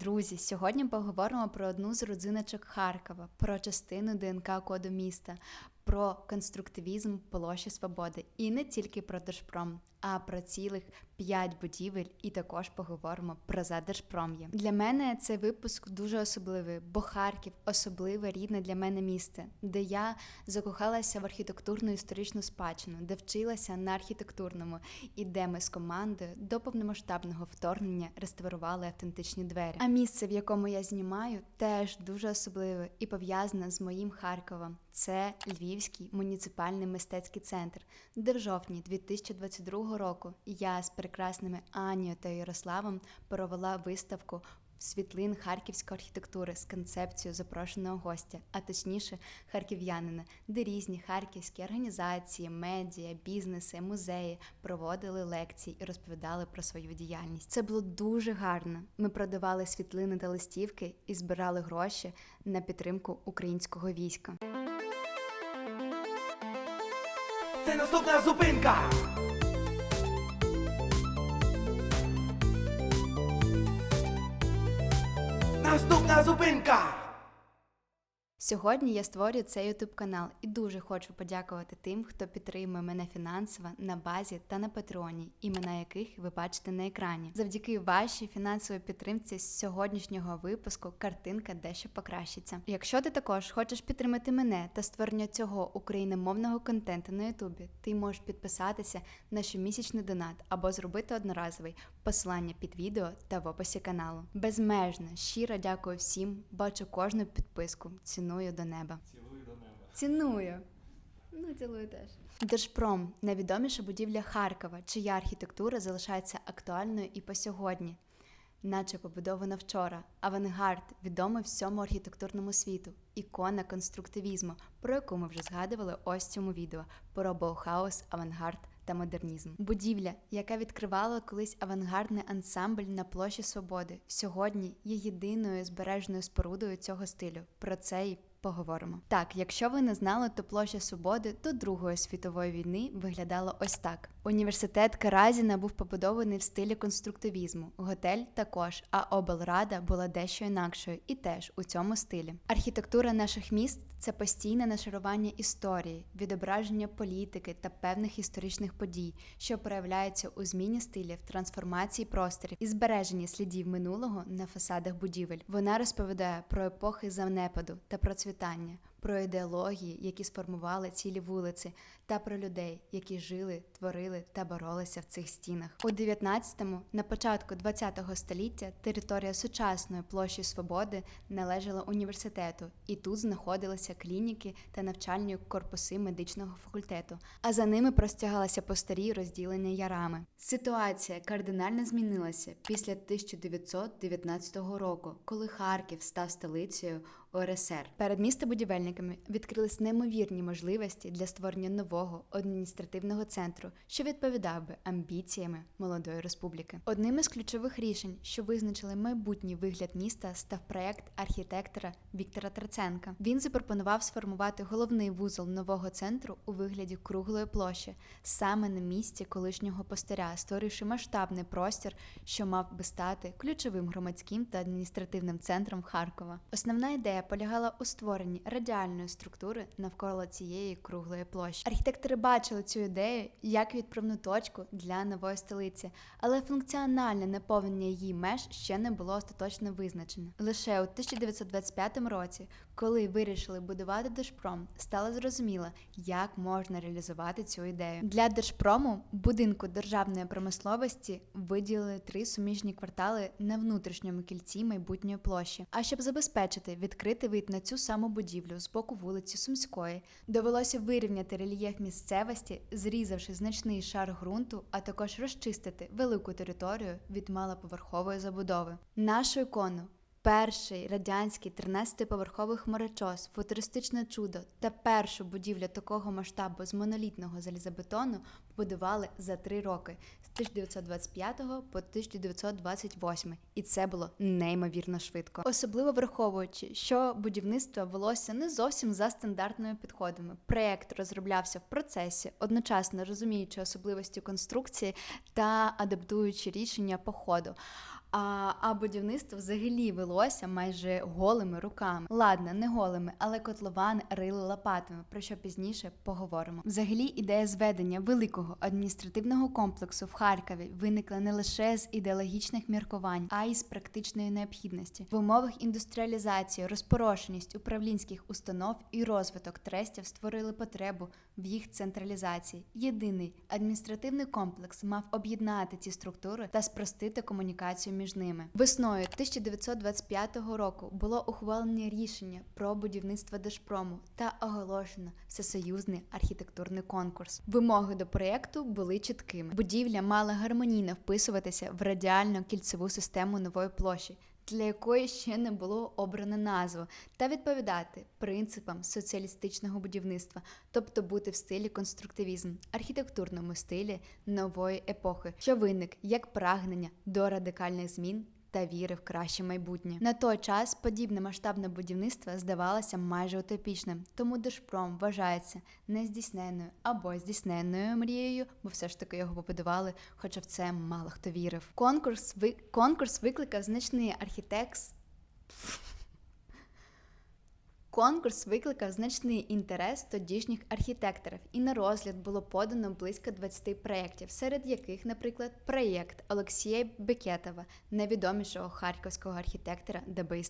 Друзі, сьогодні поговоримо про одну з родзиночок Харкова, про частину ДНК коду міста, про конструктивізм площі Свободи. І не тільки про Держпром, а про цілих п'ять будівель, і також поговоримо про Задержпром'я. Для мене цей випуск дуже особливий, бо Харків особливе рідне для мене місце, де я закохалася в архітектурну історичну спадщину, де вчилася на архітектурному, і де ми з командою до повномасштабного вторгнення реставрували автентичні двері. А місце, в якому я знімаю, теж дуже особливе і пов'язане з моїм Харковом. Це Львівський муніципальний мистецький центр, де в жовтні 2022 року я з прекрасними Анією та Ярославом провела виставку світлин харківської архітектури з концепцією запрошеного гостя, а точніше харків'янина, де різні харківські організації, медіа, бізнеси, музеї проводили лекції і розповідали про свою діяльність. Це було дуже гарно. Ми продавали світлини та листівки і збирали гроші на підтримку українського війська. Це наступна зупинка. Наступна зупинка. Сьогодні я створюю цей youtube канал і дуже хочу подякувати тим, хто підтримує мене фінансово на базі та на патреоні, імена яких ви бачите на екрані. Завдяки вашій фінансовій підтримці з сьогоднішнього випуску картинка дещо покращиться. Якщо ти також хочеш підтримати мене та створення цього україномовного контенту на ютубі, ти можеш підписатися на щомісячний донат або зробити одноразовий посилання під відео та в описі каналу. Безмежно щиро дякую всім, бачу кожну підписку, ціную до неба. Цілую до неба. Ціную. Ну, цілую теж. Держпром найвідоміша будівля Харкова, чия архітектура залишається актуальною і по сьогодні. Наче побудована вчора, авангард відомий всьому архітектурному світу, ікона конструктивізму, про яку ми вже згадували ось в цьому відео про Баухаус, авангард та модернізм. Будівля, яка відкривала колись авангардний ансамбль на площі Свободи, сьогодні є єдиною збережною спорудою цього стилю. Про це й поговоримо. Так, якщо ви не знали, то площа Свободи до Другої світової війни виглядала ось так. Університет Каразіна був побудований в стилі конструктивізму, готель також, а облрада була дещо інакшою і теж у цьому стилі. Архітектура наших міст це постійне нашарування історії, відображення політики та певних історичних подій, що проявляються у зміні стилів, трансформації просторів і збереженні слідів минулого на фасадах будівель. Вона розповідає про епохи занепаду та процвітання, про ідеології, які сформували цілі вулиці, та про людей, які жили, творили та боролися в цих стінах. У 19-му, на початку 20-го століття, територія сучасної площі Свободи належала університету, і тут знаходилися клініки та навчальні корпуси медичного факультету. А за ними простягалися постарі розділені ярами. Ситуація кардинально змінилася після 1919 року, коли Харків став столицею УРСР. Перед містобудівельниками відкрились неймовірні можливості для створення нового адміністративного центру, що відповідав би амбіціями молодої республіки. Одним із ключових рішень, що визначили майбутній вигляд міста, став проект архітектора Віктора Траценка. Він запропонував сформувати головний вузол нового центру у вигляді круглої площі, саме на місці колишнього постаря, створивши масштабний простір, що мав би стати ключовим громадським та адміністративним центром Харкова. Основна ідея полягала у створенні радіальної структури навколо цієї круглої площі. Архітектори бачили цю ідею як відправну точку для нової столиці, але функціональне наповнення її меж ще не було остаточно визначене. Лише у 1925 році, коли вирішили будувати Держпром, стало зрозуміло, як можна реалізувати цю ідею. Для Держпрому будинку державної промисловості виділили три суміжні квартали на внутрішньому кільці майбутньої площі. А щоб забезпечити відкритий вид на цю саму будівлю з боку вулиці Сумської, довелося вирівняти рельєф місцевості, зрізавши значний шар ґрунту, а також розчистити велику територію від малоповерхової забудови. Нашу ікону. Перший радянський 13-поверховий хмарочос, футуристичне чудо та першу будівлю такого масштабу з монолітного залізобетону побудували за три роки з 1925 по 1928, і це було неймовірно швидко. Особливо враховуючи, що будівництво велося не зовсім за стандартними підходами. Проєкт розроблявся в процесі, одночасно розуміючи особливості конструкції та адаптуючи рішення по ходу. А, а будівництво взагалі велося майже голими руками. Ладно, не голими, але котлован рили лопатами, про що пізніше поговоримо. Взагалі, ідея зведення великого адміністративного комплексу в Харкові виникла не лише з ідеологічних міркувань, а й з практичної необхідності в умовах індустріалізації, розпорошеність управлінських установ і розвиток трестів створили потребу в їх централізації. Єдиний адміністративний комплекс мав об'єднати ці структури та спростити комунікацію між ними. Весною 1925 року було ухвалене рішення про будівництво Держпрому та оголошено всесоюзний архітектурний конкурс. Вимоги до проєкту були чіткими. Будівля мала гармонійно вписуватися в радіально кільцеву систему нової площі. Для якої ще не було обрано назву, та відповідати принципам соціалістичного будівництва, тобто бути в стилі конструктивізм, архітектурному стилі нової епохи, що виник як прагнення до радикальних змін та віри в краще майбутнє. На той час подібне масштабне будівництво здавалося майже утопічним, тому Держпром вважається нездійсненною або здійсненною мрією, бо все ж таки його побудували, хоча в це мало хто вірив. Конкурс ви... конкурс викликав значний архітекс. Конкурс викликав значний інтерес тодішніх архітекторів, і на розгляд було подано близько 20 проєктів, серед яких, наприклад, проєкт Олексія Бекетова, найвідомішого харківського архітектора доби.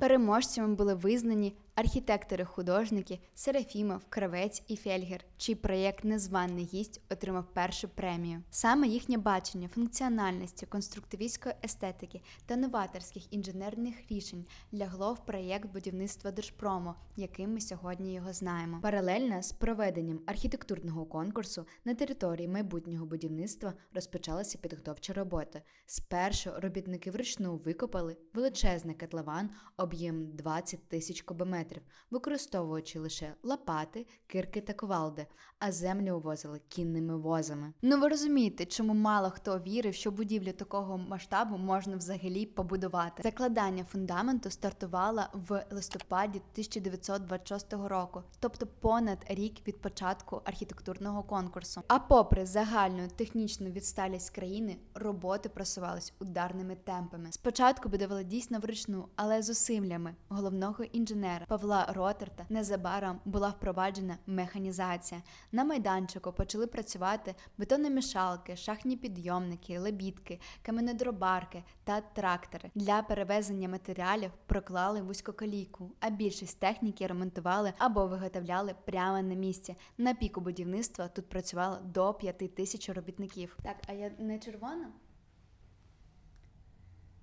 Переможцями були визнані архітектори-художники Серафімов, Кравець і Фельгер, чий проєкт Незваний гість отримав першу премію. Саме їхнє бачення функціональності, конструктивістської естетики та новаторських інженерних рішень лягло в проєкт будівництва Держпрому, яким ми сьогодні його знаємо. Паралельно з проведенням архітектурного конкурсу на території майбутнього будівництва розпочалася підготовча робота. Спершу робітники вручну викопали величезний котлован об'єм 20 тисяч кубометрів, використовуючи лише лопати, кирки та ковалди, а землю увозили кінними возами. Ну ви розумієте, чому мало хто вірив, що будівлю такого масштабу можна взагалі побудувати. Закладання фундаменту стартувало в листопаді 1926 року, тобто понад рік від початку архітектурного конкурсу. А попри загальну технічну відсталість країни, роботи просувались ударними темпами. Спочатку будували дійсно вручну, але зусиллями головного інженера Павла Ротерта незабаром була впроваджена механізація. На майданчику почали працювати бетономішалки, шахтні підйомники, лебідки, каменодробарки та трактори. Для перевезення матеріалів проклали вузькоколійку, а більшість техніки ремонтували або виготовляли прямо на місці. На піку будівництва тут працювало до 5 тисяч робітників. Так, а я не червона?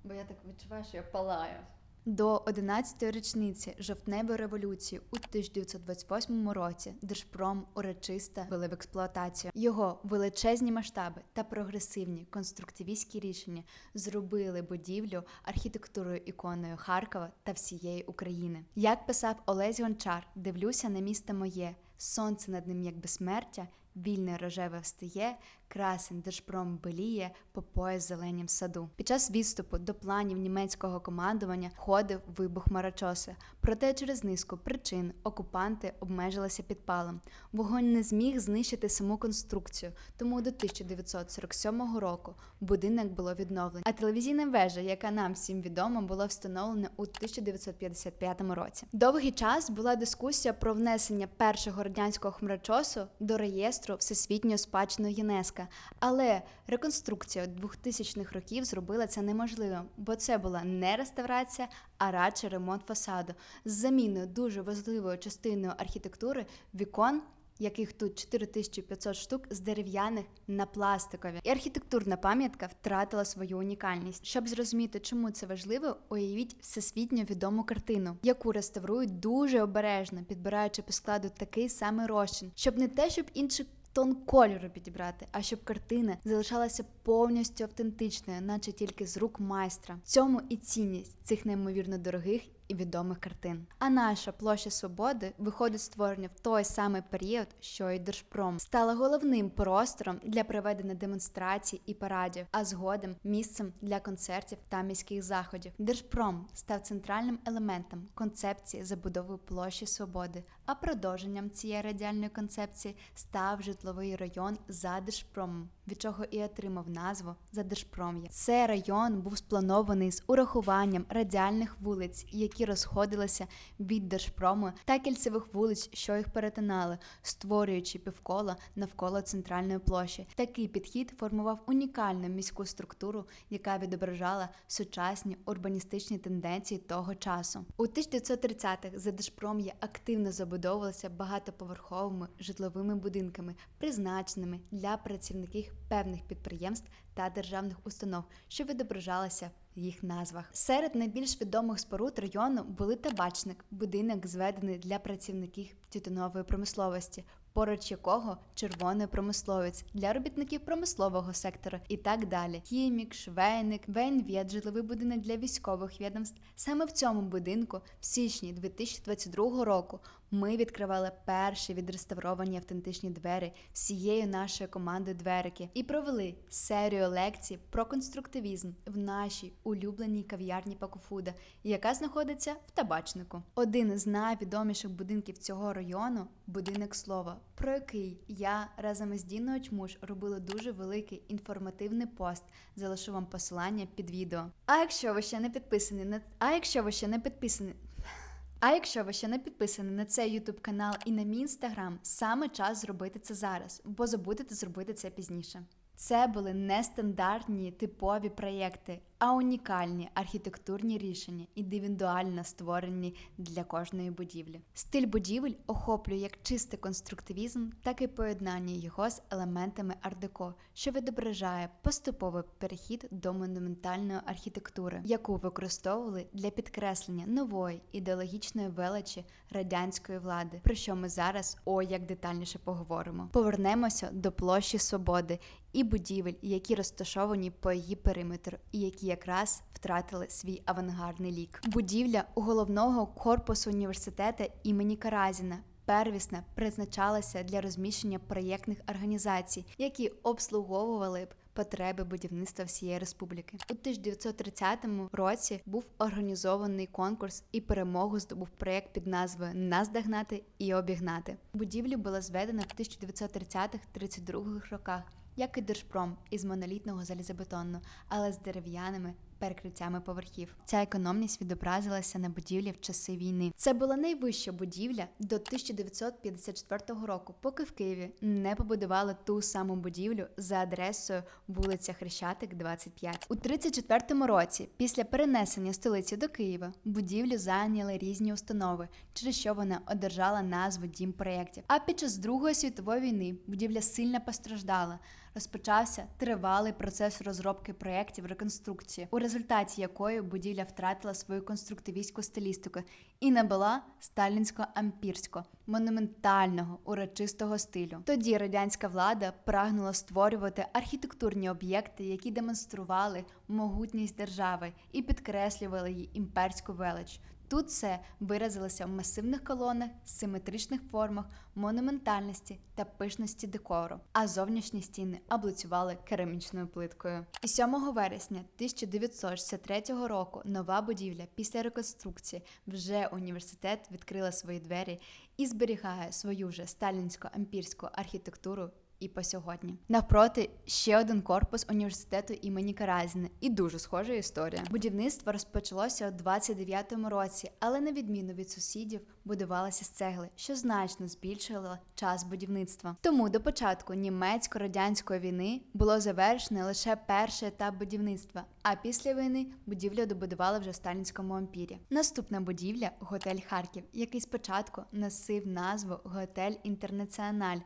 Бо я так відчуваю, що я палаю. До 11-ї річниці жовтневої революції у 1928 році Держпром урочисто ввели в експлуатацію. Його величезні масштаби та прогресивні конструктивістські рішення зробили будівлю архітектурою іконою Харкова та всієї України. Як писав Олесь Гончар, дивлюся на місто моє, сонце над ним як безсмертя, вільне рожеве встає, красень держпром беліє по пояс зеленім саду. Під час відступу до планів німецького командування входив вибух Марачоса. Проте через низку причин окупанти обмежилися підпалом. Вогонь не зміг знищити саму конструкцію, тому до 1947 року будинок було відновлено. А телевізійна вежа, яка нам всім відома, була встановлена у 1955 році. Довгий час була дискусія про внесення першого радянського хмарочосу до реєстру всесвітньої спадщини ЮНЕСКО, але реконструкція 2000-х років зробила це неможливим, бо це була не реставрація, а радше ремонт фасаду з заміною дуже важливою частиною архітектури вікон. Яких тут 4500 штук з дерев'яних на пластикові, і архітектурна пам'ятка втратила свою унікальність. Щоб зрозуміти, чому це важливо, уявіть всесвітньо відому картину, яку реставрують дуже обережно, підбираючи по складу такий самий розчин, щоб не те, щоб інший тон кольору підібрати, а щоб картина залишалася повністю автентичною, наче тільки з рук майстра. Цьому і цінність цих неймовірно дорогих і відомих картин. А наша площа свободи виходить створення в той самий період, що й Держпром, стала головним простором для проведення демонстрацій і парадів, а згодом місцем для концертів та міських заходів. Держпром став центральним елементом концепції забудови площі свободи. А продовженням цієї радіальної концепції став житловий район за Держпромом від чого і отримав назву Задержпром'я. Цей район був спланований з урахуванням радіальних вулиць, які розходилися від Держпрому та кільцевих вулиць, що їх перетинали, створюючи півкола навколо центральної площі. Такий підхід формував унікальну міську структуру, яка відображала сучасні урбаністичні тенденції того часу. У 1930-х Задержпром'я активно забудовувалася багатоповерховими житловими будинками, призначеними для працівників певних підприємств та державних установ, що відображалося в їх назвах. Серед найбільш відомих споруд району були табачник, будинок зведений для працівників тютюнової промисловості. Поруч якого червоний промисловець для робітників промислового сектора і так далі. Хімік, швейник, воєнвєд, житловий будинок для військових відомств. Саме в цьому будинку в січні 2022 року ми відкривали перші відреставровані автентичні двері всією нашою командою дверики і провели серію лекцій про конструктивізм в нашій улюбленій кав'ярні Пакофуда, яка знаходиться в табачнику. Один з найвідоміших будинків цього району будинок слова, про який я разом із Діною Чмуш робила дуже великий інформативний пост. Залишу вам посилання під відео. А якщо ви ще не підписані на а якщо ви ще не підписані. А якщо ви ще не підписані на цей YouTube канал і на мій інстаграм, саме час зробити це зараз, бо забудете зробити це пізніше. Це були нестандартні типові проєкти, а унікальні архітектурні рішення, індивідуально створені для кожної будівлі. Стиль будівель охоплює як чистий конструктивізм, так і поєднання його з елементами ардеко, що відображає поступовий перехід до монументальної архітектури, яку використовували для підкреслення нової ідеологічної величі радянської влади, про що ми зараз о як детальніше поговоримо. Повернемося до площі Свободи і будівель, які розташовані по її периметру, і які якраз втратили свій авангардний лік. Будівля головного корпусу університету імені Каразіна. Первісна призначалася для розміщення проєктних організацій, які обслуговували б потреби будівництва всієї республіки. У 1930 році був організований конкурс і перемогу здобув проєкт під назвою Наздогнати і обігнати. Будівлю була зведена в 1930-32 роках як і Держпром із монолітного залізобетонного, але з дерев'яними перекриттями поверхів. Ця економність відобразилася на будівлі в часи війни. Це була найвища будівля до 1954 року, поки в Києві не побудували ту саму будівлю за адресою вулиця Хрещатик, 25. У 34 році, після перенесення столиці до Києва, будівлю зайняли різні установи, через що вона одержала назву Дім проєктів. А під час Другої світової війни будівля сильно постраждала. Розпочався тривалий процес розробки проєктів реконструкції, у результаті якої будівля втратила свою конструктивістську стилістику і набула сталінсько-ампірського, монументального, урочистого стилю. Тоді радянська влада прагнула створювати архітектурні об'єкти, які демонстрували могутність держави і підкреслювали її імперську велич. Тут це виразилося в масивних колонах, симетричних формах, монументальності та пишності декору, а зовнішні стіни облицювали керамічною плиткою. І 7 вересня 1963 року нова будівля після реконструкції вже університет відкрила свої двері і зберігає свою вже сталінсько-ампірську архітектуру і по сьогодні. Навпроти ще один корпус університету імені Каразіна і дуже схожа історія. Будівництво розпочалося у 29-му році, але на відміну від сусідів будувалося з цегли, що значно збільшувало час будівництва. Тому до початку німецько-радянської війни було завершено лише перший етап будівництва. А після війни будівлю добудували вже в сталінському ампірі. Наступна будівля готель Харків, який спочатку носив назву Готель Інтернаціональ.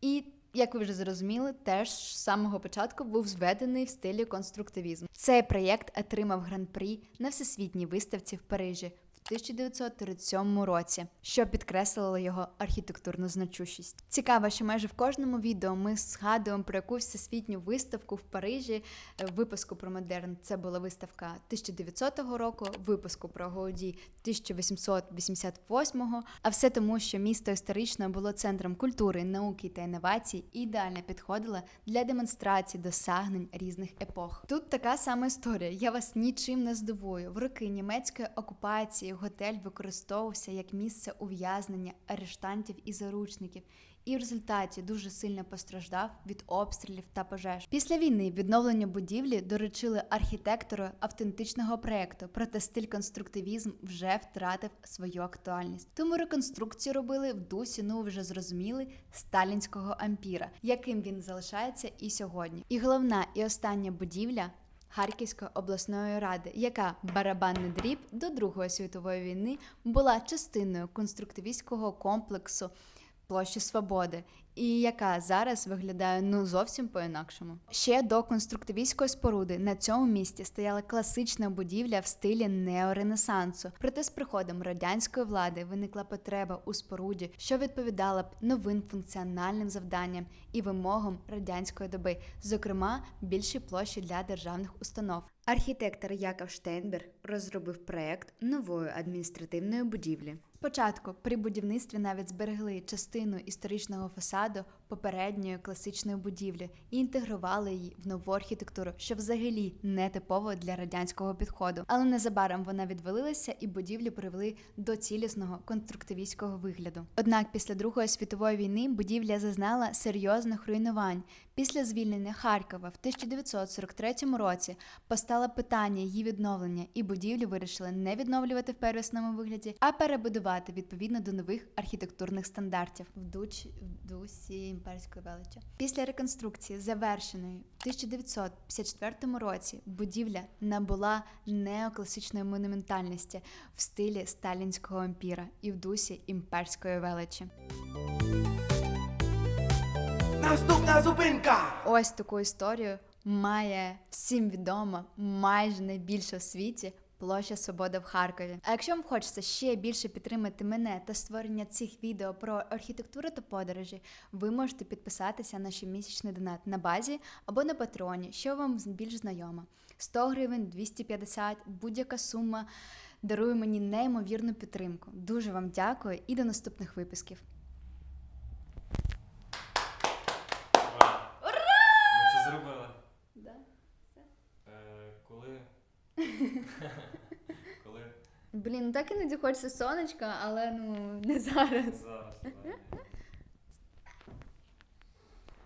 І як ви вже зрозуміли, теж з самого початку був зведений в стилі конструктивізму. Цей проєкт отримав гран-прі на всесвітній виставці в Парижі 1937 році, що підкреслило його архітектурну значущість. Цікаво, що майже в кожному відео ми згадуємо про якусь всесвітню виставку в Парижі. Е, випуску про модерн це була виставка 1900 року, випуску про Гауді 1888, а все тому, що місто історично було центром культури, науки та інновацій і ідеально підходило для демонстрації досягнень різних епох. Тут така сама історія. Я вас нічим не здивую. В роки німецької окупації готель використовувався як місце ув'язнення арештантів і заручників, і в результаті дуже сильно постраждав від обстрілів та пожеж. Після війни відновлення будівлі доручили архітектору автентичного проекту, проте стиль конструктивізм вже втратив свою актуальність. Тому реконструкцію робили в дусі, ну вже зрозуміли, сталінського ампіра, яким він залишається і сьогодні. І головна і остання будівля. Харківської обласної ради, яка барабанний дріб до Другої світової війни була частиною конструктивістського комплексу площі Свободи, і яка зараз виглядає ну зовсім по-інакшому. Ще до конструктивістської споруди на цьому місці стояла класична будівля в стилі неоренесансу. Проте з приходом радянської влади виникла потреба у споруді, що відповідала б новим функціональним завданням і вимогам радянської доби, зокрема більші площі для державних установ. Архітектор Яков Штейнберг розробив проект нової адміністративної будівлі. Спочатку при будівництві навіть зберегли частину історичного фасаду malade попередньої класичної будівлі і інтегрували її в нову архітектуру, що взагалі не типово для радянського підходу. Але незабаром вона відвалилася і будівлю привели до цілісного конструктивістського вигляду. Однак після Другої світової війни будівля зазнала серйозних руйнувань. Після звільнення Харкова в 1943 році постало питання її відновлення, і будівлю вирішили не відновлювати в первісному вигляді, а перебудувати відповідно до нових архітектурних стандартів в дусі імперської величі. Після реконструкції, завершеної в 1954 році, будівля набула неокласичної монументальності в стилі сталінського ампіра і в дусі імперської величі. Наступна зупинка. Ось таку історію має всім відома, майже найбільша в світі. Площа Свобода в Харкові. А якщо вам хочеться ще більше підтримати мене та створення цих відео про архітектуру та подорожі, ви можете підписатися на щомісячний донат на базі або на патреоні, що вам більш знайомо. 100 гривень, 250, будь-яка сума дарує мені неймовірну підтримку. Дуже вам дякую і до наступних випусків. Ура! Ми це зробили. Е, коли. коли Блін, так іноді хочеться сонечка, але ну не зараз. зараз. зараз.